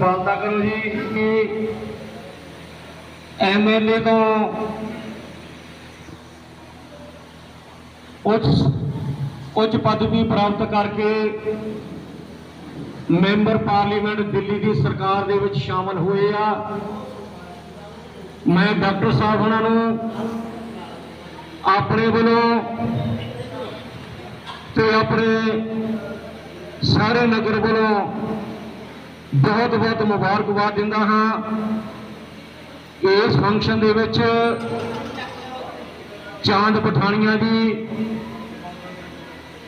ਕਿਰਪਾਲਤਾ ਕਰੋ ਜੀ। ਕਿ ਐਮਐਲਏ ਤੋਂ ਉੱਚ ਉੱਚ ਪਦਵੀ ਪ੍ਰਾਪਤ ਕਰਕੇ ਮੈਂਬਰ ਪਾਰਲੀਮੈਂਟ ਦਿੱਲੀ ਦੀ ਸਰਕਾਰ ਦੇ ਵਿੱਚ ਸ਼ਾਮਲ ਹੋਏ ਆ। ਮੈਂ ਡਾਕਟਰ ਸਾਹਿਬ ਉਹਨਾਂ ਨੂੰ ਆਪਣੇ ਵੱਲੋਂ ਤੇ ਆਪਣੇ ਸਾਰੇ ਨਗਰ ਵੱਲੋਂ ਬਹੁਤ ਬਹੁਤ ਮੁਬਾਰਕਬਾਦ ਦਿੰਦਾ ਹਾਂ ਇਸ ਫੰਕਸ਼ਨ ਦੇ ਵਿੱਚ ਚਾਂਦ ਪਠਾਨੀਆਂ ਦੀ,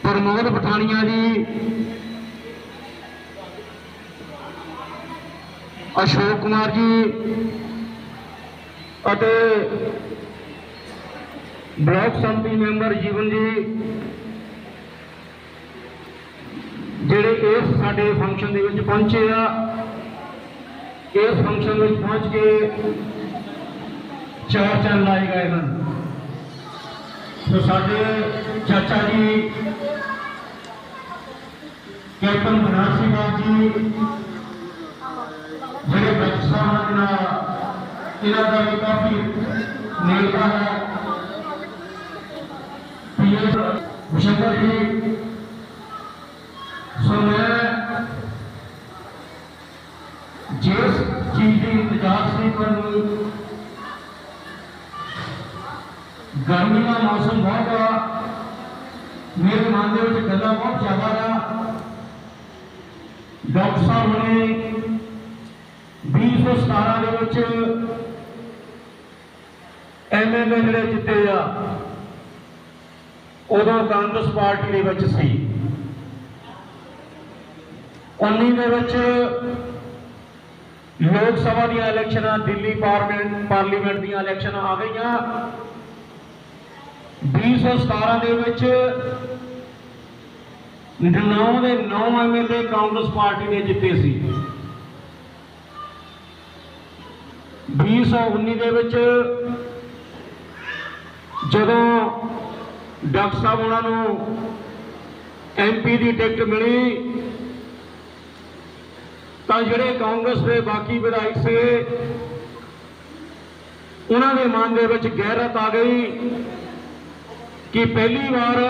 ਪ੍ਰਮੋਦ ਪਠਾਨੀਆਂ ਦੀ, ਅਸ਼ੋਕ ਕੁਮਾਰ ਜੀ ਅਤੇ ਬਲਾਕ ਸੰਮਤੀ ਮੈਂਬਰ ਜੀਵਨ ਜੀ ਜਿਹੜੇ ਇਸ ਸਾਡੇ ਫੰਕਸ਼ਨ ਦੇ ਵਿੱਚ ਪਹੁੰਚੇ ਆ, ਇਸ ਫੰਕਸ਼ਨ ਵਿੱਚ ਪਹੁੰਚ ਕੇ ਚਾਰ ਚੰਨ ਲਾਏ ਗਏ ਹਨ। ਸੋ ਸਾਡੇ ਚਾਚਾ ਜੀ, ਕੈਪਟਨ ਬਨਾਰਸ ਸਿੰਘ ਜੀ, ਜਿਹੜੇ ਬੱਚੇ ਨਾਲ ਇਹਨਾਂ ਦਾ ਵੀ ਕਾਫੀ ਨੇੜਤਾ ਹੈ। ਪੀਐਸ ਮੁਸ਼ੱਕਰ ਜੀ ਸੋ ਮੈਂ ਜਿਸ ਚੀਜ਼ ਦੀ ਇੰਤਜ਼ਾਰ ਸੀ ਪਰ ਗਰਮੀ ਦਾ ਮੌਸਮ ਬਹੁਤ ਆ। ਮੇਰੇ ਮਨ ਦੇ ਵਿੱਚ ਗੱਲਾਂ ਬਹੁਤ ਜ਼ਿਆਦਾ ਆ। ਡਾਕਟਰ ਸਾਹਿਬ ਨੇ 2017 ਦੇ ਵਿੱਚ ਐਮਐਲਏ ਜਿਹੜੇ ਜਿੱਤੇ ਆ, ਉਦੋਂ ਕਾਂਗਰਸ ਪਾਰਟੀ ਦੇ ਵਿੱਚ ਸੀ। 19 ਦੇ ਵਿੱਚ ਲੋਕ ਸਭਾ ਦੀਆਂ ਇਲੈਕਸ਼ਨਾਂ, ਦਿੱਲੀ ਪਾਰਲੀਮੈਂਟ ਪਾਰਲੀਮੈਂਟ ਦੀਆਂ ਇਲੈਕਸ਼ਨਾਂ ਆ ਗਈਆਂ। 2017 ਦੇ ਵਿੱਚ ਨੌ ਦੇ 9 ਐਮਐਲਏ ਕਾਂਗਰਸ ਪਾਰਟੀ ਨੇ ਜਿੱਤੇ ਸੀ। 2019 ਦੇ ਵਿੱਚ ਜਦੋਂ ਡਾਕਟਰ ਸਾਹਿਬ ਉਹਨਾਂ ਨੂੰ ਐਮਪੀ ਦੀ ਟਿਕਟ ਮਿਲੀ ਤਾਂ ਜਿਹੜੇ ਕਾਂਗਰਸ ਦੇ ਬਾਕੀ ਵਿਧਾਇਕ ਸੀਗੇ ਉਹਨਾਂ ਦੇ ਮਨ ਦੇ ਵਿੱਚ ਗਹਿਰਤ ਆ ਗਈ ਕਿ ਪਹਿਲੀ ਵਾਰ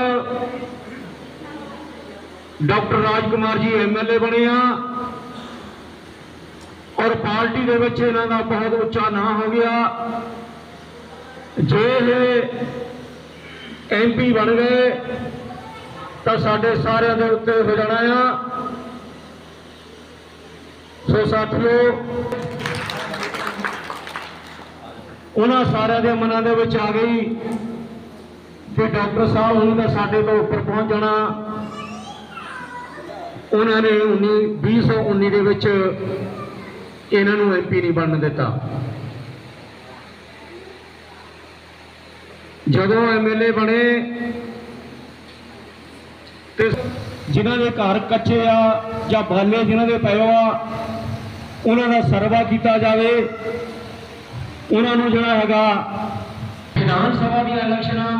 ਡਾਕਟਰ ਰਾਜਕੁਮਾਰ ਜੀ ਐਮਐਲਏ ਬਣੇ ਆ ਔਰ ਪਾਰਟੀ ਦੇ ਵਿੱਚ ਇਹਨਾਂ ਦਾ ਬਹੁਤ ਉੱਚਾ ਨਾਂ ਹੋ ਗਿਆ। ਜੇ ਇਹ ਐਮਪੀ ਬਣ ਗਏ, ਤਾਂ ਸਾਡੇ ਸਾਰਿਆਂ ਦੇ ਉੱਤੇ ਹੋ ਜਾਣਾ ਆ। ਸੋ ਸਾਥੀਓ, ਉਹਨਾਂ ਸਾਰਿਆਂ ਦੇ ਮਨਾਂ ਦੇ ਵਿੱਚ ਆ ਗਈ ਕਿ ਡਾਕਟਰ ਸਾਹਿਬ ਹੁਣ ਤਾਂ ਸਾਡੇ ਤੋਂ ਉੱਪਰ ਪਹੁੰਚ ਜਾਣਾ। ਉਹਨਾਂ ਨੇ 19 2019 ਦੇ ਵਿੱਚ ਇਹਨਾਂ ਨੂੰ ਐਮਪੀ ਨਹੀਂ ਬਣਨ ਦਿੱਤਾ। ਜਦੋਂ ਐਮਐਲਏ ਬਣੇ ਤੇ ਜਿਨ੍ਹਾਂ ਦੇ ਘਰ ਕੱਚੇ ਆ ਜਾਂ ਬਾਲੇ ਜਿਨ੍ਹਾਂ ਦੇ ਪਏ ਆ ਉਹਨਾਂ ਦਾ ਸਰਵਾ ਕੀਤਾ ਜਾਵੇ। ਉਹਨਾਂ ਨੂੰ ਜਿਹੜਾ ਹੈਗਾ ਵਿਧਾਨ ਸਭਾ ਦੀਆਂ ਇਲੈਕਸ਼ਨਾਂ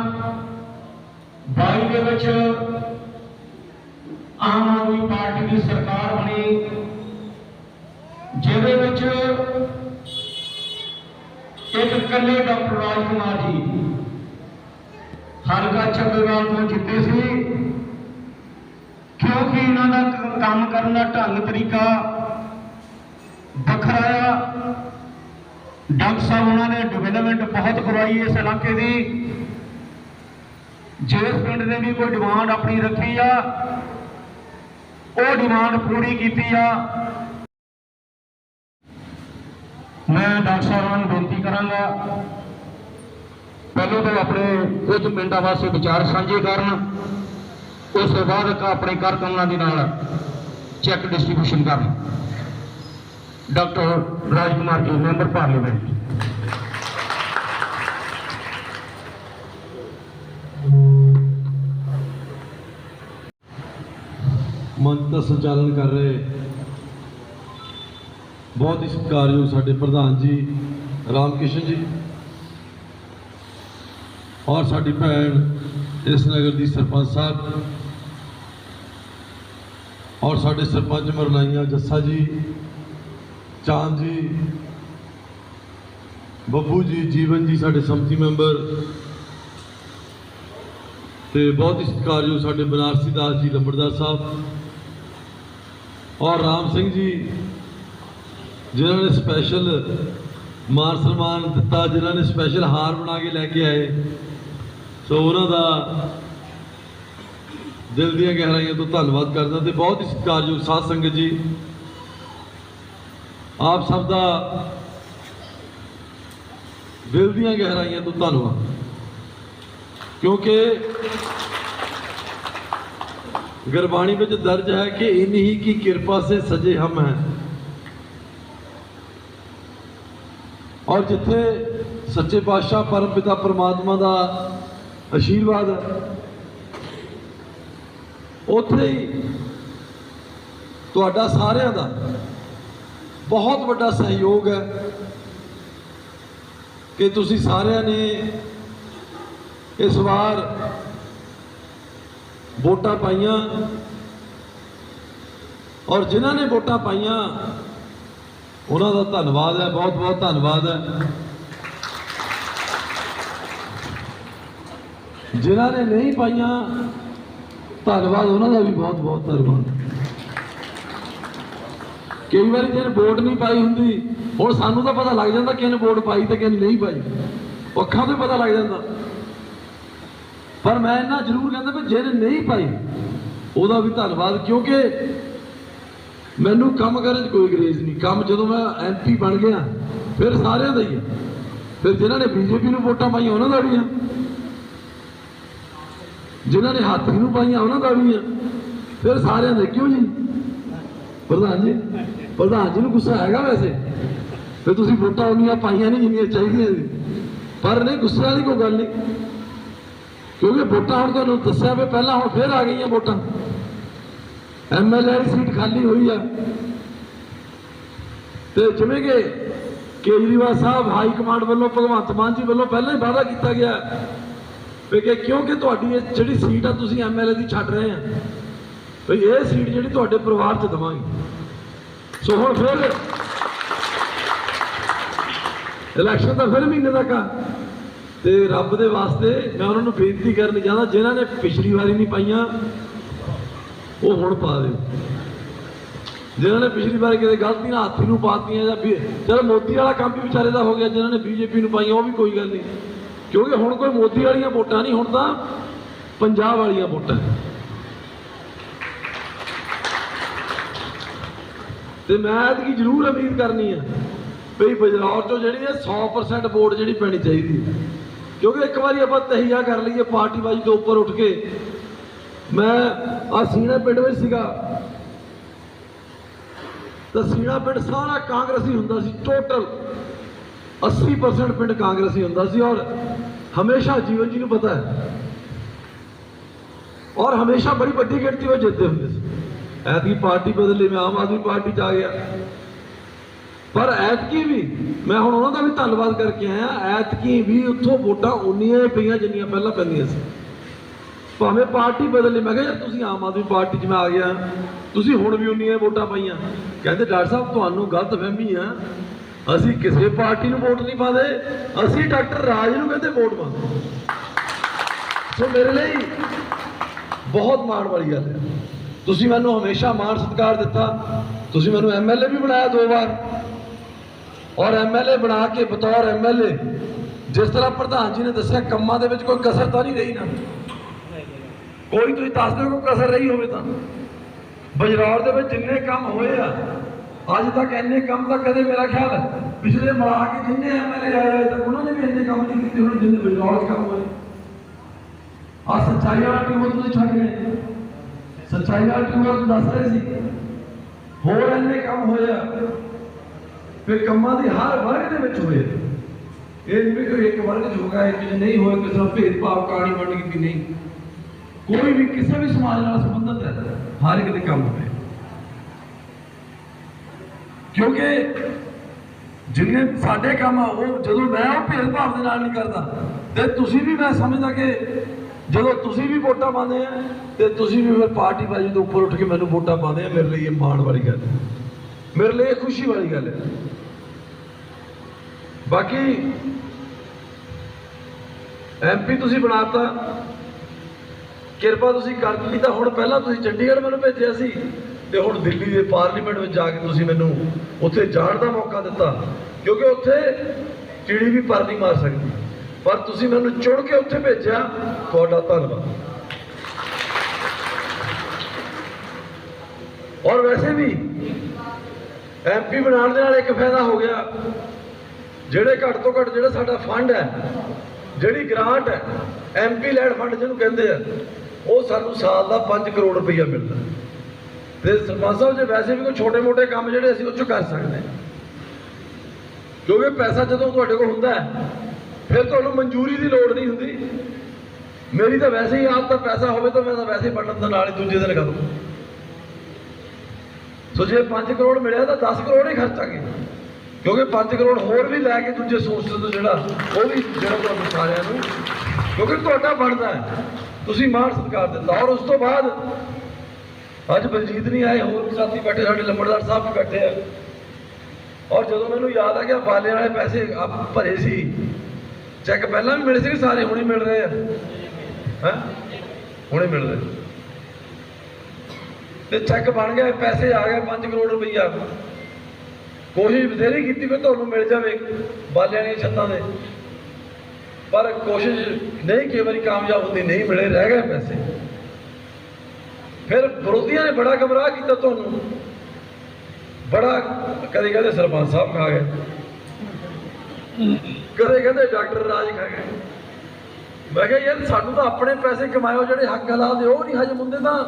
22 ਦੇ ਵਿੱਚ ਆਮ ਆਦਮੀ ਪਾਰਟੀ ਦੀ ਸਰਕਾਰ ਬਣੀ। ਜਿਹਦੇ ਵਿੱਚ ਇੱਕ ਇਕੱਲੇ ਡਾਕਟਰ ਰਾਜ ਕੁਮਾਰ ਜੀ ਹਲਕਾ ਚੱਬੇਵਾਲ ਤੋਂ ਜਿੱਤੇ ਸੀ। ਕਿਉਂਕਿ ਇਹਨਾਂ ਦਾ ਕੰਮ ਕਰਨ ਦਾ ਢੰਗ, ਤਰੀਕਾ ਬਖਰਾਇਆ ਡਾਕਟਰ ਸਾਹਿਬ ਉਹਨਾਂ ਨੇ ਡਿਵੈਲਪਮੈਂਟ ਬਹੁਤ ਕਰਵਾਈ ਇਸ ਇਲਾਕੇ ਦੀ। ਜਿਸ ਪਿੰਡ ਨੇ ਵੀ ਕੋਈ ਡਿਮਾਂਡ ਆਪਣੀ ਰੱਖੀ ਆ, ਉਹ ਡਿਮਾਂਡ ਪੂਰੀ ਕੀਤੀ ਆ। ਮੈਂ ਡਾਕਟਰ ਸਾਹਿਬਾਂ ਨੂੰ ਬੇਨਤੀ ਕਰਾਂਗਾ, ਪਹਿਲਾਂ ਤਾਂ ਆਪਣੇ ਕੁਝ ਮਿੰਟਾਂ ਵਾਸਤੇ ਵਿਚਾਰ ਸਾਂਝੇ ਕਰਨ, ਉਸ ਤੋਂ ਬਾਅਦ ਇੱਕ ਆਪਣੇ ਕਾਰਕੁਨਾਂ ਦੇ ਨਾਲ ਚੈੱਕ ਡਿਸਟ੍ਰੀਬਿਊਸ਼ਨ ਕਰਨ। Doctor Rajkumar ji member parliament ਮੰਚ ਦਾ ਸੰਚਾਲਨ ਕਰ ਰਹੇ ਬਹੁਤ ਹੀ ਸਤਿਕਾਰਯੋਗ ਸਾਡੇ ਪ੍ਰਧਾਨ ਜੀ ਰਾਮ ਕਿਸ਼ਨ ਜੀ ਔਰ ਸਾਡੀ ਭੈਣ ਇਸ ਨਗਰ ਦੀ ਸਰਪੰਚ ਸਾਹਿਬ ਔਰ ਸਾਡੇ ਸਰਪੰਚ ਮਰਨਾਈਆਂ ਜੱਸਾ ਜੀ ਚਾਂਦ ਜੀ, ਬੱਬੂ ਜੀ, ਜੀਵਨ ਜੀ ਸਾਡੇ ਸੰਮਤੀ ਮੈਂਬਰ ਤੇ ਬਹੁਤ ਹੀ ਸਤਿਕਾਰਯੋਗ ਸਾਡੇ ਬਨਾਰਸੀ ਦਾਸ ਜੀ, ਲੰਬੜਦਾਰ ਸਾਹਿਬ ਔਰ ਰਾਮ ਸਿੰਘ ਜੀ, ਜਿਨ੍ਹਾਂ ਨੇ ਸਪੈਸ਼ਲ ਮਾਨ ਸਨਮਾਨ ਦਿੱਤਾ, ਜਿਨ੍ਹਾਂ ਨੇ ਸਪੈਸ਼ਲ ਹਾਰ ਬਣਾ ਕੇ ਲੈ ਕੇ ਆਏ। ਸੋ ਉਹਨਾਂ ਦਾ ਦਿਲ ਦੀਆਂ ਗਹਿਰਾਈਆਂ ਤੋਂ ਧੰਨਵਾਦ ਕਰਦਾ ਤੇ ਬਹੁਤ ਹੀ ਸਤਿਕਾਰਯੋਗ ਸਾਧ ਸੰਗਤ ਜੀ। ਆਪ ਸਭ ਦਾ ਦਿਲ ਦੀਆਂ ਗਹਿਰਾਈਆਂ ਤੋਂ ਧੰਨਵਾਦ। ਕਿਉਂਕਿ ਗੁਰਬਾਣੀ ਵਿੱਚ ਦਰਜ ਹੈ ਕਿ ਇਨਹੀ ਕੀ ਕਿਰਪਾ ਸੇ ਸਜੇ ਹਮ ਹੈ। ਔਰ ਜਿੱਥੇ ਸੱਚੇ ਪਾਤਸ਼ਾਹ ਪਰਮ ਪਿਤਾ ਪਰਮਾਤਮਾ ਦਾ ਆਸ਼ੀਰਵਾਦ ਹੈ, ਉੱਥੇ ਹੀ ਤੁਹਾਡਾ ਸਾਰਿਆਂ ਦਾ ਬਹੁਤ ਵੱਡਾ ਸਹਿਯੋਗ ਹੈ ਕਿ ਤੁਸੀਂ ਸਾਰਿਆਂ ਨੇ ਇਸ ਵਾਰ ਵੋਟਾਂ ਪਾਈਆਂ ਔਰ ਜਿਨ੍ਹਾਂ ਨੇ ਵੋਟਾਂ ਪਾਈਆਂ, ਉਹਨਾਂ ਦਾ ਧੰਨਵਾਦ ਹੈ, ਬਹੁਤ ਬਹੁਤ ਧੰਨਵਾਦ ਹੈ। ਜਿਨ੍ਹਾਂ ਨੇ ਨਹੀਂ ਪਾਈਆਂ, ਧੰਨਵਾਦ ਉਹਨਾਂ ਦਾ ਵੀ ਬਹੁਤ ਬਹੁਤ ਧੰਨਵਾਦ। ਕਈ ਵਾਰੀ ਜਿਹਨੇ ਵੋਟ ਨਹੀਂ ਪਾਈ ਹੁੰਦੀ, ਹੁਣ ਸਾਨੂੰ ਤਾਂ ਪਤਾ ਲੱਗ ਜਾਂਦਾ ਕਿਹਨੇ ਵੋਟ ਪਾਈ ਤੇ ਕਿਹਨੇ ਨਹੀਂ ਪਾਈ। ਉਹ ਅੱਖਾਂ ਤੋਂ ਹੀ ਪਤਾ ਲੱਗ ਜਾਂਦਾ। ਪਰ ਮੈਂ ਇਹਨਾਂ ਜ਼ਰੂਰ ਕਹਿੰਦਾ ਵੀ ਜਿਹਨੇ ਨਹੀਂ ਪਾਈ, ਉਹਦਾ ਵੀ ਧੰਨਵਾਦ, ਕਿਉਂਕਿ ਮੈਨੂੰ ਕੰਮ ਕਰਨ 'ਚ ਕੋਈ ਗਰੇਜ਼ ਨਹੀਂ। ਕੰਮ ਜਦੋਂ ਮੈਂ ਐਮਪੀ ਬਣ ਗਿਆ, ਫਿਰ ਸਾਰਿਆਂ ਦਾ ਹੀ ਹੈ ਫਿਰ ਜਿਨ੍ਹਾਂ ਨੇ ਬੀਜੇਪੀ ਨੂੰ ਵੋਟਾਂ ਪਾਈਆਂ, ਉਹਨਾਂ ਦਾ ਵੀ ਆ। ਜਿਨ੍ਹਾਂ ਨੇ ਹਾਥੀ ਨੂੰ ਪਾਈਆਂ, ਉਹਨਾਂ ਦਾ ਵੀ ਆ। ਫਿਰ ਸਾਰਿਆਂ ਦੇ ਕਿਉਂ ਜੀ? ਪ੍ਰਧਾਨ ਜੀ। ਪ੍ਰਧਾਨ ਜੀ ਨੂੰ ਗੁੱਸਾ ਹੈਗਾ ਵੈਸੇ। ਫਿਰ ਤੁਸੀਂ ਵੋਟਾਂ ਉਹਨੀਆਂ ਪਾਈਆਂ ਨਹੀਂ ਜਿੰਨੀਆਂ ਚਾਹੀਦੀਆਂ ਸੀ ਪਰ ਨਹੀਂ, ਗੁੱਸੇ ਵਾਲੀ ਕੋਈ ਗੱਲ ਨਹੀਂ। ਕਿਉਂਕਿ ਵੋਟਾਂ ਹੁਣ ਤੁਹਾਨੂੰ ਦੱਸਿਆ ਵੀ ਪਹਿਲਾਂ ਹੁਣ ਫੇਰ ਆ ਗਈਆਂ ਵੋਟਾਂ। ਐਮਐਲਏ ਦੀ ਸੀਟ ਖਾਲੀ ਹੋਈ ਆ। ਤੇ ਜਿਵੇਂ ਕਿ ਕੇਜਰੀਵਾਲ ਸਾਹਿਬ ਹਾਈ ਕਮਾਂਡ ਵੱਲੋਂ, ਭਗਵੰਤ ਮਾਨ ਜੀ ਵੱਲੋਂ ਪਹਿਲਾਂ ਹੀ ਵਾਅਦਾ ਕੀਤਾ ਗਿਆ ਵੀ ਕਿ ਕਿਉਂਕਿ ਤੁਹਾਡੀ ਇਹ ਜਿਹੜੀ ਸੀਟ ਆ, ਤੁਸੀਂ ਐਮਐਲਏ ਦੀ ਛੱਡ ਰਹੇ ਆ, ਵੀ ਇਹ ਸੀਟ ਜਿਹੜੀ ਤੁਹਾਡੇ ਪਰਿਵਾਰ 'ਚ ਦਵਾਂਗੇ। ਸੋ ਹੁਣ ਫਿਰ ਇਲੈਕਸ਼ਨ ਤਾਂ ਫਿਰ ਮਹੀਨੇ ਤੱਕ ਆ। ਤੇ ਰੱਬ ਦੇ ਵਾਸਤੇ ਮੈਂ ਉਹਨਾਂ ਨੂੰ ਬੇਨਤੀ ਕਰਨੀ ਚਾਹੁੰਦਾ ਜਿਨ੍ਹਾਂ ਨੇ ਪਿਛਲੀ ਵਾਰੀ ਨਹੀਂ ਪਾਈਆਂ, ਉਹ ਹੁਣ ਪਾ ਦਿਓ। ਜਿਨ੍ਹਾਂ ਨੇ ਪਿਛਲੀ ਵਾਰ ਕਿਤੇ ਗਲਤੀ ਨਾਲ ਹਾਥੀ ਨੂੰ ਪਾਤੀਆਂ ਜਾਂ ਵੀ, ਚਲ ਮੋਦੀ ਵਾਲਾ ਕੰਮ ਵੀ ਵਿਚਾਰੇ ਦਾ ਹੋ ਗਿਆ, ਜਿਨ੍ਹਾਂ ਨੇ ਬੀਜੇਪੀ ਨੂੰ ਪਾਈਆਂ, ਉਹ ਵੀ ਕੋਈ ਗੱਲ ਨਹੀਂ। ਕਿਉਂਕਿ ਹੁਣ ਕੋਈ ਮੋਦੀ ਵਾਲੀਆਂ ਵੋਟਾਂ ਨਹੀਂ, ਹੁਣ ਤਾਂ ਪੰਜਾਬ ਵਾਲੀਆਂ ਵੋਟਾਂ। ਤੇ ਮੈਂ ਐਤਕੀ ਜ਼ਰੂਰ ਉਮੀਦ ਕਰਨੀ ਆ ਵੀ ਬਜਰੌਰ ਚੋਂ ਜਿਹੜੀ ਹੈ 100% ਵੋਟ ਜਿਹੜੀ ਪੈਣੀ ਚਾਹੀਦੀ ਹੈ ਕਿਉਂਕਿ ਇੱਕ ਵਾਰੀ ਆਪਾਂ ਤਹੀਆ ਕਰ ਲਈਏ, ਪਾਰਟੀ ਬਾਜੀ ਤੋਂ ਉੱਪਰ ਉੱਠ ਕੇ। ਮੈਂ, ਆ ਸੀਣਾ ਪਿੰਡ ਵਿੱਚ ਸੀਗਾ। ਤਾਂ ਸੀਣਾ ਪਿੰਡ ਸਾਰਾ ਕਾਂਗਰਸੀ ਹੁੰਦਾ ਸੀ ਟੋਟਲ 80% ਪਿੰਡ ਕਾਂਗਰਸੀ ਹੁੰਦਾ ਸੀ ਔਰ ਹਮੇਸ਼ਾ ਜੀਵਨ ਜੀ ਨੂੰ ਪਤਾ ਹੈ। ਔਰ ਹਮੇਸ਼ਾ ਬੜੀ ਵੱਡੀ ਗਿਣਤੀ ਵਿੱਚ ਜਿੱਤਦੇ ਹੁੰਦੇ ਸੀ। ਐਤਕੀ ਪਾਰਟੀ ਬਦਲੀ ਮੈਂ ਆਮ ਆਦਮੀ ਪਾਰਟੀ ਚ ਆ ਗਿਆ। ਪਰ ਐਤਕੀ ਵੀ ਮੈਂ ਹੁਣ ਉਹਨਾਂ ਦਾ ਵੀ ਧੰਨਵਾਦ ਕਰਕੇ ਆਇਆ, ਐਤਕੀ ਵੀ ਉੱਥੋਂ ਵੋਟਾਂ ਉਨੀਆਂ ਹੀ ਪਈਆਂ ਜਿੰਨੀਆਂ ਪਹਿਲਾਂ ਪੈਂਦੀਆਂ ਸੀ। ਭਾਵੇਂ ਪਾਰਟੀ ਬਦਲੀ ਮੈਂ ਕਿਹਾ ਯਾਰ ਤੁਸੀਂ ਆਮ ਆਦਮੀ ਪਾਰਟੀ 'ਚ ਮੈਂ ਆ ਗਿਆ, ਤੁਸੀਂ ਹੁਣ ਵੀ ਉਨੀਆਂ ਵੋਟਾਂ ਪਾਈਆਂ। ਕਹਿੰਦੇ ਡਾਕਟਰ ਸਾਹਿਬ, ਤੁਹਾਨੂੰ ਗਲਤ ਫਹਿਮੀ ਆ। ਅਸੀਂ ਕਿਸੇ ਪਾਰਟੀ ਨੂੰ ਵੋਟ ਨਹੀਂ ਪਾਉਂਦੇ, ਅਸੀਂ ਡਾਕਟਰ ਰਾਜ ਨੂੰ ਕਹਿੰਦੇ ਵੋਟ ਪਾਉਂਦੇ। ਸੋ ਮੇਰੇ ਲਈ ਬਹੁਤ ਮਾਣ ਵਾਲੀ ਗੱਲ ਹੈ। ਤੁਸੀਂ ਮੈਨੂੰ ਹਮੇਸ਼ਾ ਮਾਣ ਸਤਿਕਾਰ ਦਿੱਤਾ। ਤੁਸੀਂ ਮੈਨੂੰ ਐਮਐਲਏ ਵੀ ਬਣਾਇਆ ਦੋ ਵਾਰ। ਔਰ ਐਮਐਲਏ ਬਣਾ ਕੇ ਬਤੌਰ ਐਮਐਲਏ ਜਿਸ ਤਰ੍ਹਾਂ ਪ੍ਰਧਾਨ ਜੀ ਨੇ ਦੱਸਿਆ, ਕੰਮਾਂ ਦੇ ਵਿੱਚ ਕੋਈ ਕਸਰ ਤਾਂ ਨਹੀਂ ਰਹੀ ਨਾ। ਕੋਈ ਤੁਸੀਂ ਦੱਸ ਦਿਓ ਕੋਈ ਕਸਰ ਰਹੀ ਹੋਵੇ ਤਾਂ। ਬਜਰੌਰ ਦੇ ਵਿੱਚ ਜਿੰਨੇ ਕੰਮ ਹੋਏ ਆ, ਅੱਜ ਤੱਕ ਇੰਨੇ ਕੰਮ ਤਾਂ ਕਦੇ ਮੇਰਾ ਖਿਆਲ ਹੈ, ਪਿਛਲੇ ਮਾਹ ਕੇ ਜਿੰਨੇ ਐਮਐਲਏ ਆਏ ਅਜੇ ਤੱਕ ਉਹਨਾਂ ਨੇ ਵੀ ਇੰਨੇ ਕੰਮ ਨਹੀਂ ਕੀਤੇ ਹੁਣ ਜਿੰਨੇ ਬਜਰੌਰ 'ਚ ਕੰਮ ਹੋਏ। ਆ ਸੱਚਾਈ ਵਾਲਾ ਟਿਊਬਰ ਤੁਸੀਂ ਛੱਡ ਗਏ? ਸੱਚਾਈ ਵਾਲਾ ਟਿਊਬਰ ਦੱਸ ਰਹੇ ਸੀ। ਹੋਰ ਇੰਨੇ ਕੰਮ ਹੋਇਆ ਫਿਰ ਕੰਮਾਂ ਦੀ ਹਰ ਵਰਗ ਦੇ ਵਿੱਚ ਹੋਏ ਇਹ ਵੀ ਕੋਈ ਇੱਕ ਵਰਗ 'ਚ ਹੋਗਾ, ਇੱਕ 'ਚ ਨਹੀਂ ਹੋਇਆ ਕਿਸੇ ਨਾਲ ਭੇਦਭਾਵ ਕਹਾਣੀ ਬਣ ਗਈ ਵੀ ਨਹੀਂ। ਕੋਈ ਵੀ ਕਿਸੇ ਵੀ ਸਮਾਜ ਨਾਲ ਸੰਬੰਧਿਤ ਹੈ, ਹਰ ਇੱਕ ਦੇ ਕੰਮ ਹੋਏ। ਕਿਉਂਕਿ ਜਿੰਨੇ ਸਾਡੇ ਕੰਮ ਆ, ਉਹ ਜਦੋਂ ਮੈਂ ਉਹ ਭੇਦਭਾਵ ਦੇ ਨਾਲ ਨਹੀਂ ਕਰਦਾ, ਤੇ ਤੁਸੀਂ ਵੀ ਮੈਂ ਸਮਝਦਾ ਕਿ ਜਦੋਂ ਤੁਸੀਂ ਵੀ ਵੋਟਾਂ ਪਾਉਂਦੇ ਆ, ਤੇ ਤੁਸੀਂ ਵੀ ਫਿਰ ਪਾਰਟੀ ਬਾਜੀ ਤੋਂ ਉੱਪਰ ਉੱਠ ਕੇ ਮੈਨੂੰ ਵੋਟਾਂ ਪਾਉਂਦੇ ਆ, ਮੇਰੇ ਲਈ ਇਹ ਮਾਣ ਵਾਲੀ ਗੱਲ ਹੈ। ਮੇਰੇ ਲਈ ਇਹ ਖੁਸ਼ੀ ਵਾਲੀ ਗੱਲ ਹੈ। ਬਾਕੀ ਐਮਪੀ ਤੁਸੀਂ ਬਣਾਤਾ, ਕਿਰਪਾ ਤੁਸੀਂ ਕਰ ਦਿੱਤੀ ਤਾਂ ਹੁਣ ਪਹਿਲਾਂ ਤੁਸੀਂ ਚੰਡੀਗੜ੍ਹ ਮੈਨੂੰ ਭੇਜਿਆ ਸੀ, ਤੇ ਹੁਣ ਦਿੱਲੀ ਦੇ ਪਾਰਲੀਮੈਂਟ ਵਿੱਚ ਜਾ ਕੇ ਤੁਸੀਂ ਮੈਨੂੰ ਉੱਥੇ ਜਾਣ ਦਾ ਮੌਕਾ ਦਿੱਤਾ, ਕਿਉਂਕਿ ਉੱਥੇ ਚਿੜੀ ਵੀ ਪਰ ਨਹੀਂ ਮਾਰ ਸਕਦੀ। ਪਰ ਤੁਸੀਂ ਮੈਨੂੰ ਚੁਣ ਕੇ ਉੱਥੇ ਭੇਜਿਆ, ਤੁਹਾਡਾ ਧੰਨਵਾਦ। ਔਰ ਵੈਸੇ ਵੀ ਐਮਪੀ ਬਣਾਉਣ ਦੇ ਨਾਲ ਇੱਕ ਫਾਇਦਾ ਹੋ ਗਿਆ। ਜਿਹੜੇ ਘੱਟ ਤੋਂ ਘੱਟ ਜਿਹੜਾ ਸਾਡਾ ਫੰਡ ਹੈ, ਜਿਹੜੀ ਗ੍ਰਾਂਟ ਹੈ ਐਮਪੀ ਲੈਂਡ ਫੰਡ ਜਿਹਨੂੰ ਕਹਿੰਦੇ ਆ, ਉਹ ਸਾਨੂੰ ਸਾਲ ਦਾ 5 ਕਰੋੜ ਰੁਪਈਆ ਮਿਲਦਾ। ਤੇ ਸਰਪੰਚ ਸਾਹਿਬ, ਜੇ ਵੈਸੇ ਵੀ ਕੋਈ ਛੋਟੇ-ਮੋਟੇ ਕੰਮ ਜਿਹੜੇ ਅਸੀਂ ਉਹ 'ਚ ਕਰ ਸਕਦੇ ਹਾਂ। ਕਿਉਂਕਿ ਪੈਸਾ ਜਦੋਂ ਤੁਹਾਡੇ ਕੋਲ ਹੁੰਦਾ ਹੈ ਫਿਰ ਤੁਹਾਨੂੰ ਮਨਜ਼ੂਰੀ ਦੀ ਲੋੜ ਨਹੀਂ ਹੁੰਦੀ। ਮੇਰੀ ਤਾਂ ਵੈਸੇ ਹੀ ਆਪ ਦਾ ਪੈਸਾ ਹੋਵੇ ਤਾਂ ਮੈਂ ਤਾਂ ਵੈਸੇ ਹੀ ਬਟਨ ਦੇ ਨਾਲ ਹੀ ਦੂਜੇ ਦਿਨ ਕਰ। ਦੂੰ ਸੋ ਜੇ 5 ਕਰੋੜ ਮਿਲਿਆ ਤਾਂ 10 ਕਰੋੜ ਹੀ ਖਰਚਾਂਗੇ। ਕਿਉਂਕਿ 5 ਕਰੋੜ ਹੋਰ ਵੀ ਲੈ ਕੇ ਦੂਜੇ ਸੋਰਸ ਤੋਂ ਜਿਹੜਾ, ਉਹ ਵੀ ਜਿਹੜਾ ਤੁਹਾਨੂੰ ਸਾਰਿਆਂ ਨੂੰ, ਕਿਉਂਕਿ ਤੁਹਾਡਾ ਬਣਦਾ ਹੈ। ਤੁਸੀਂ ਮਾਣ ਸਤਿਕਾਰ ਦਿੱਤਾ ਔਰ ਉਸ ਤੋਂ ਬਾਅਦ, ਅੱਜ ਬਲਜੀਤ ਨਹੀਂ ਆਏ, ਹੋਰ ਵੀ ਸਾਥੀ ਬੈਠੇ, ਸਾਡੇ ਲੰਬੜਦਾਰ ਸਾਹਿਬ ਵੀ ਬੈਠੇ ਆ। ਔਰ ਜਦੋਂ ਮੈਨੂੰ ਯਾਦ ਆ ਗਿਆ, ਬਾਲੇ ਵਾਲੇ ਪੈਸੇ ਆਪ ਭਰੇ ਸੀ ਚੈੱਕ ਪਹਿਲਾਂ ਵੀ ਮਿਲੇ ਸੀ ਸਾਰੇ ਹੁਣੇ ਮਿਲ ਰਹੇ ਆ? ਹੈ? ਹੁਣੇ ਮਿਲ ਰਹੇ। ਤੇ ਚੈੱਕ ਬਣ ਗਿਆ, ਪੈਸੇ ਆ ਗਏ 5 ਕਰੋੜ ਰੁਪਈਆ। ਕੋਸ਼ਿਸ਼ ਬਥੇਰੀ ਕੀਤੀ ਵੀ ਤੁਹਾਨੂੰ ਮਿਲ ਜਾਵੇ ਬਾਲਿਆਂ ਦੀਆਂ ਛੱਤਾਂ ਦੇ ਪਰ ਕੋਸ਼ਿਸ਼ ਨਹੀਂ ਕਈ ਵਾਰੀ ਕਾਮਯਾਬ ਹੁੰਦੀ, ਨਹੀਂ ਮਿਲੇ, ਰਹਿ ਗਏ ਪੈਸੇ। ਫਿਰ ਵਿਰੋਧੀਆਂ ਨੇ ਬੜਾ ਘਬਰਾਹ ਕੀਤਾ ਤੁਹਾਨੂੰ। ਬੜਾ ਕਦੇ ਕਹਿੰਦੇ ਸਰਪੰਚ ਸਾਹਿਬ ਖਾ ਗਏ। ਕਦੇ ਕਹਿੰਦੇ ਡਾਕਟਰ ਰਾਜ ਖਾ ਗਏ। ਮੈਂ ਕਿਹਾ, ਯਾਰ, ਸਾਨੂੰ ਤਾਂ ਆਪਣੇ ਪੈਸੇ ਕਮਾਇਓ, ਜਿਹੜੇ ਹੱਕ ਹਲਾਲ ਦੇ, ਉਹ ਨਹੀਂ ਹਜਮ ਹੁੰਦੇ ਤਾਂ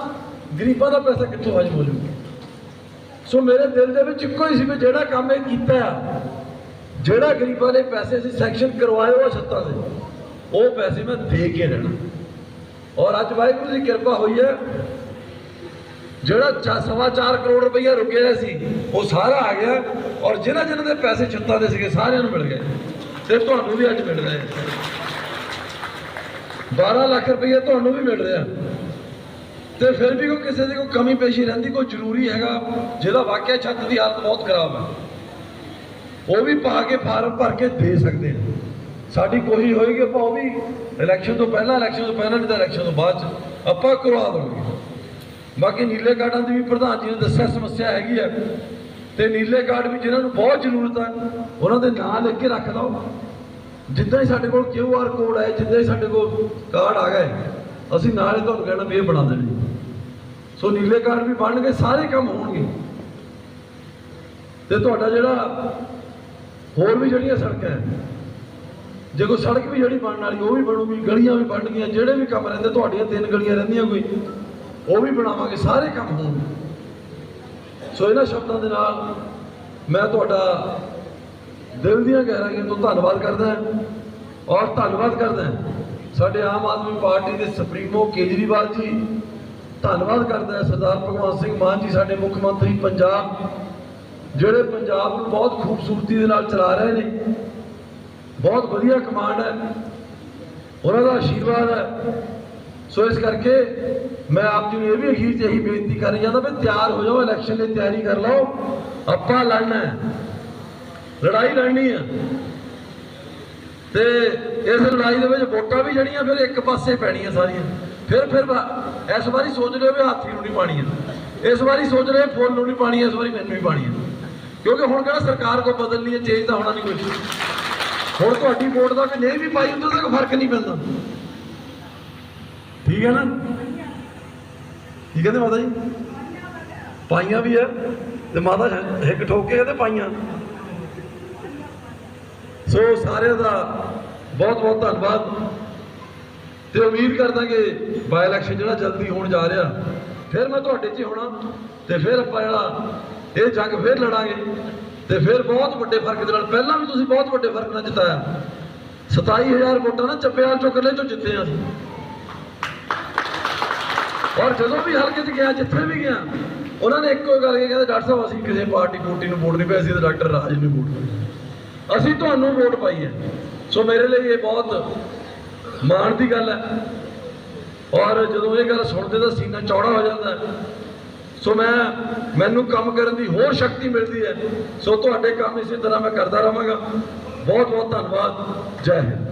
ਗਰੀਬਾਂ ਦਾ ਪੈਸਾ ਕਿੱਥੋਂ ਹਜਮ ਹੋ ਜਾਊਗਾ ਸੋ ਮੇਰੇ ਦਿਲ ਦੇ ਵਿੱਚ ਇੱਕੋ ਹੀ ਸੀ ਵੀ ਜਿਹੜਾ ਕੰਮ ਇਹ ਕੀਤਾ ਆ, ਜਿਹੜਾ ਗਰੀਬਾਂ ਦੇ ਪੈਸੇ ਸੀ ਸੈਕਸ਼ਨ ਕਰਵਾਏ ਉਹ ਛੱਤਾਂ ਦੇ। ਉਹ ਪੈਸੇ ਮੈਂ ਦੇ ਕੇ ਰਹਿਣਾ ਔਰ ਅੱਜ ਵਾਹਿਗੁਰੂ ਦੀ ਕਿਰਪਾ ਹੋਈ ਹੈ, ਜਿਹੜਾ ਚਾ- ਸਵਾ ਚਾਰ ਕਰੋੜ ਰੁਪਈਆ ਰੁਕਿਆ ਸੀ, ਉਹ ਸਾਰਾ ਆ ਗਿਆ ਔਰ ਜਿਹਨਾਂ ਜਿਹਨਾਂ ਦੇ ਪੈਸੇ ਛੱਤਾਂ ਦੇ ਸੀਗੇ, ਸਾਰਿਆਂ ਨੂੰ ਮਿਲ ਗਏ। ਤੇ ਤੁਹਾਨੂੰ ਵੀ ਅੱਜ ਮਿਲ ਰਿਹਾ ਆ 12 ਲੱਖ ਰੁਪਈਆ ਤੁਹਾਨੂੰ ਵੀ ਮਿਲ ਰਿਹਾ। ਤੇ ਫਿਰ ਵੀ ਕੋਈ ਕਿਸੇ ਦੀ ਕੋਈ ਕਮੀ ਪੇਸ਼ੀ ਰਹਿੰਦੀ, ਕੋਈ ਜ਼ਰੂਰੀ ਹੈਗਾ, ਜਿਹਦਾ ਵਾਕਿਆ ਛੱਤ ਦੀ ਹਾਲਤ ਬਹੁਤ ਖਰਾਬ ਹੈ। ਉਹ ਵੀ ਪਾ ਕੇ ਫਾਰਮ ਭਰ ਕੇ ਦੇ ਸਕਦੇ ਆ ਸਾਡੀ ਕੋਸ਼ਿਸ਼ ਹੋਏਗੀ ਆਪਾਂ ਉਹ ਵੀ ਇਲੈਕਸ਼ਨ ਤੋਂ ਪਹਿਲਾਂ ਇਲੈਕਸ਼ਨ ਤੋਂ ਪਹਿਲਾਂ ਨਹੀਂ ਤਾਂ ਇਲੈਕਸ਼ਨ ਤੋਂ ਬਾਅਦ ਚ ਆਪਾਂ ਕਰਵਾ ਦਵਾਂਗੇ। ਬਾਕੀ ਨੀਲੇ ਕਾਰਡਾਂ ਦੀ ਵੀ ਪ੍ਰਧਾਨ ਜੀ ਨੇ ਦੱਸਿਆ, ਸਮੱਸਿਆ ਹੈਗੀ ਹੈ। ਤੇ ਨੀਲੇ ਕਾਰਡ ਵੀ ਜਿਹਨਾਂ ਨੂੰ ਬਹੁਤ ਜ਼ਰੂਰਤ ਆ, ਉਹਨਾਂ ਦੇ ਨਾਂ ਲਿਖ ਕੇ ਰੱਖ ਲਓ। ਜਿੱਦਾਂ ਹੀ ਸਾਡੇ ਕੋਲ ਕਿਊ ਆਰ ਕੋਡ ਹੈ ਜਿੱਦਾਂ ਹੀ ਸਾਡੇ ਕੋਲ ਕਾਰਡ ਆ ਗਏ ਅਸੀਂ ਨਾਲ ਹੀ ਤੁਹਾਨੂੰ ਕਹਿਣਾ ਵੀ ਇਹ ਬਣਾ ਦੇਣੀ ਸੋ ਨੀਲੇ ਕਾਰਡ ਵੀ ਬਣਨਗੇ ਸਾਰੇ ਕੰਮ ਹੋਣਗੇ। ਤੇ ਤੁਹਾਡਾ ਜਿਹੜਾ ਹੋਰ ਵੀ ਜਿਹੜੀਆਂ ਸੜਕਾਂ ਹੈ, ਜੇ ਕੋਈ ਸੜਕ ਵੀ ਜਿਹੜੀ ਬਣਨ ਵਾਲੀ, ਉਹ ਵੀ ਬਣੂਗੀ, ਗਲੀਆਂ ਵੀ ਬਣਨਗੀਆਂ, ਜਿਹੜੇ ਵੀ ਕੰਮ ਰਹਿੰਦੇ, ਤੁਹਾਡੀਆਂ ਤਿੰਨ ਗਲੀਆਂ ਰਹਿੰਦੀਆਂ ਕੋਈ, ਉਹ ਵੀ ਬਣਾਵਾਂਗੇ, ਸਾਰੇ ਕੰਮ ਹੋਣਗੇ। ਸੋ ਇਹਨਾਂ ਸ਼ਬਦਾਂ ਦੇ ਨਾਲ ਮੈਂ ਤੁਹਾਡਾ ਦਿਲ ਦੀਆਂ ਗਹਿਰਾਈਆਂ ਤੋਂ ਧੰਨਵਾਦ ਕਰਦਾ ਹਾਂ ਔਰ ਧੰਨਵਾਦ ਕਰਦਾ ਹਾਂ ਸਾਡੇ ਆਮ ਆਦਮੀ ਪਾਰਟੀ ਦੇ ਸੁਪਰੀਮੋ ਕੇਜਰੀਵਾਲ ਜੀ। ਧੰਨਵਾਦ ਕਰਦਾ ਸਰਦਾਰ ਭਗਵੰਤ ਸਿੰਘ ਮਾਨ ਜੀ ਸਾਡੇ ਮੁੱਖ ਮੰਤਰੀ ਪੰਜਾਬ, ਜਿਹੜੇ ਪੰਜਾਬ ਨੂੰ ਬਹੁਤ ਖੂਬਸੂਰਤੀ ਦੇ ਨਾਲ ਚਲਾ ਰਹੇ ਨੇ। ਬਹੁਤ ਵਧੀਆ ਕਮਾਂਡ ਹੈ। ਉਹਨਾਂ ਦਾ ਆਸ਼ੀਰਵਾਦ ਹੈ। ਸੋ ਇਸ ਕਰਕੇ ਮੈਂ ਆਪ ਜੀ ਨੂੰ ਇਹ ਵੀ ਅਖੀਰ 'ਚ ਇਹੀ ਬੇਨਤੀ ਕਰਨੀ ਚਾਹੁੰਦਾ ਵੀ ਤਿਆਰ ਹੋ ਜਾਓ ਇਲੈਕਸ਼ਨ ਲਈ ਤਿਆਰੀ ਕਰ ਲਓ। ਆਪਾਂ ਲੜਨਾ ਹੈ। ਲੜਾਈ ਲੜਨੀ ਹੈ। ਤੇ ਇਸ ਲੜਾਈ ਦੇ ਵਿੱਚ ਵੋਟਾਂ ਵੀ ਜਿਹੜੀਆਂ ਫਿਰ ਇੱਕ ਪਾਸੇ ਪੈਣੀਆਂ ਸਾਰੀਆਂ। ਫਿਰ ਫਿਰ ਵਾ- ਇਸ ਵਾਰੀ ਸੋਚ ਰਹੇ ਹੋ ਵੀ ਹਾਥੀ ਨੂੰ ਨਹੀਂ ਪਾਣੀ ਹੈ। ਇਸ ਵਾਰੀ ਸੋਚ ਰਹੇ ਫੁੱਲ ਨੂੰ ਨਹੀਂ ਪਾਣੀ ਇਸ ਵਾਰੀ ਮੈਨੂੰ ਹੀ ਪਾਣੀ ਹੈ। ਕਿਉਂਕਿ ਹੁਣ ਕਿਹੜਾ ਸਰਕਾਰ ਕੋ ਬਦਲਣੀ ਹੈ ਚੇਂਜ ਤਾਂ ਹੋਣਾ ਨਹੀਂ ਕੁਝ ਹੁਣ ਤੁਹਾਡੀ ਵੋਟ ਦਾ ਕਿ ਨਹੀਂ ਵੀ ਪਾਈ ਉਦੋਂ ਤੱਕ ਫ਼ਰਕ ਨਹੀਂ ਪੈਂਦਾ। ਠੀਕ ਹੈ ਨਾ? ਕੀ ਕਹਿੰਦੇ ਮਾਤਾ ਜੀ? ਪਾਈਆਂ ਵੀ ਹੈ ਤੇ ਮਾਤਾ ਹਿੱਕ ਠੋਕ ਕੇ ਕਹਿੰਦੇ ਪਾਈਆਂ। ਸੋ ਸਾਰਿਆਂ ਦਾ ਬਹੁਤ ਬਹੁਤ ਧੰਨਵਾਦ ਤੇ ਉਮੀਦ ਕਰਦਾ ਕਿ ਬਾਈ ਇਲੈਕਸ਼ਨ ਜਿਹੜਾ ਜਲਦੀ ਹੋਣ ਜਾ ਰਿਹਾ, ਫਿਰ ਮੈਂ ਤੁਹਾਡੇ 'ਚ ਹੀ ਹੋਣਾ ਤੇ ਫਿਰ ਆਪਾਂ ਜਿਹੜਾ ਇਹ ਜੰਗ ਫਿਰ ਲੜਾਂਗੇ ਤੇ ਫਿਰ ਬਹੁਤ ਵੱਡੇ ਫ਼ਰਕ ਦੇ ਨਾਲ, ਪਹਿਲਾਂ ਵੀ ਤੁਸੀਂ ਬਹੁਤ ਵੱਡੇ ਫ਼ਰਕ ਨਾਲ ਜਿਤਾਇਆ। 27000 ਵੋਟਾਂ ਨਾ ਚੱਪਿਆਲ ਚੋਂ ਇਕੱਲੇ ਚੋਂ ਜਿੱਤੇ ਹਾਂ ਅਸੀਂ। ਔਰ ਜਦੋਂ ਵੀ ਹਲਕੇ 'ਚ ਗਿਆ, ਜਿੱਥੇ ਵੀ ਗਿਆ, ਉਹਨਾਂ ਨੇ ਇੱਕੋ ਗੱਲ ਕਹੀ, ਕਹਿੰਦੇ ਡਾਕਟਰ ਸਾਹਿਬ, ਅਸੀਂ ਕਿਸੇ ਪਾਰਟੀ ਪੂਰਟੀ ਨੂੰ ਵੋਟ ਨਹੀਂ ਪਾਈ, ਅਸੀਂ ਤਾਂ ਡਾਕਟਰ ਰਾਜ ਨੂੰ ਵੋਟ ਪਾਈ। ਅਸੀਂ ਤੁਹਾਨੂੰ ਵੋਟ ਪਾਈ ਹੈ। ਸੋ ਮੇਰੇ ਲਈ ਇਹ ਬਹੁਤ ਮਾਣ ਦੀ ਗੱਲ ਹੈ। ਔਰ ਜਦੋਂ ਇਹ ਗੱਲ ਸੁਣਦੇ ਤਾਂ ਸੀਨਾ ਚੌੜਾ ਹੋ ਜਾਂਦਾ ਸੋ ਮੈਂ, ਮੈਨੂੰ ਕੰਮ ਕਰਨ ਦੀ ਹੋਰ ਸ਼ਕਤੀ ਮਿਲਦੀ ਹੈ। ਸੋ ਤੁਹਾਡੇ ਕੰਮ ਇਸੇ ਤਰ੍ਹਾਂ ਮੈਂ ਕਰਦਾ ਰਹਾਂਗਾ। ਬਹੁਤ ਬਹੁਤ ਧੰਨਵਾਦ। ਜੈ ਹਿੰਦ।